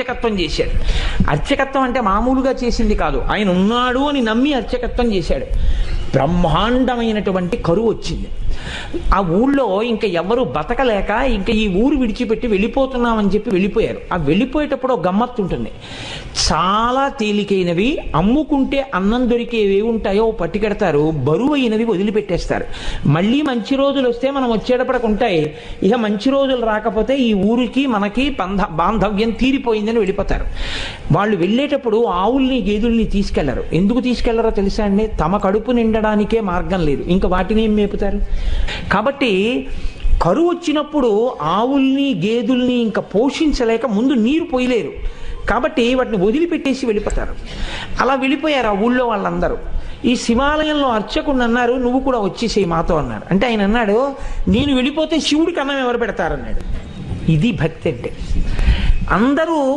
అర్చకత్వం చేశాడు. అర్చకత్వం అంటే మామూలుగా చేసింది కాదు. ఆయన ఉన్నాడు అని నమ్మి అర్చకత్వం చేశాడు. బ్రహ్మాండమైనటువంటి కరువు వచ్చింది. ఆ ఊళ్ళో ఇంకా ఎవరు బతకలేక ఇంకా ఈ ఊరు విడిచిపెట్టి వెళ్ళిపోతున్నామని చెప్పి వెళ్ళిపోయారు. ఆ వెళ్ళిపోయేటప్పుడు ఒక గమ్మత్తు ఉంటుంది. చాలా తేలికైనవి అమ్ముకుంటే అన్నం దొరికేవి ఉంటాయో పట్టుకెడతారు బరువైనవి వదిలిపెట్టేస్తారు. మళ్ళీ మంచి రోజులు వస్తే మనం వచ్చేటప్పటికి ఉంటాయి. ఇక మంచి రోజులు రాకపోతే ఈ ఊరికి మనకి బంధ బాంధవ్యం తీరిపోయిందని వెళ్ళిపోతారు. వాళ్ళు వెళ్ళేటప్పుడు ఆవుల్ని గేదుల్ని తీసుకెళ్ళరు. ఎందుకు తీసుకెళ్ళరో తెలుసా అండి? తమ కడుపు నిండడానికే మార్గం లేదు. ఇంకా వాటిని ఏం మేపుతారు? కాబట్టి కరువు వచ్చినప్పుడు ఆవుల్ని గేదెల్ని ఇంకా పోషించలేక ముందు నీరు పోయలేరు. కాబట్టి వాటిని వదిలిపెట్టేసి వెళ్ళిపోతారు. అలా వెళ్ళిపోయారు ఆ ఊళ్ళో వాళ్ళందరూ. ఈ శివాలయంలో అర్చకుడు అన్నారు నువ్వు కూడా వచ్చేసేయి మాతో అన్నారు అంటే ఆయన అన్నాడు నేను వెళ్ళిపోతే శివుడికి అన్నం ఎవరు పెడతారన్నాడు ఇది భక్తి అంటే. అందరూ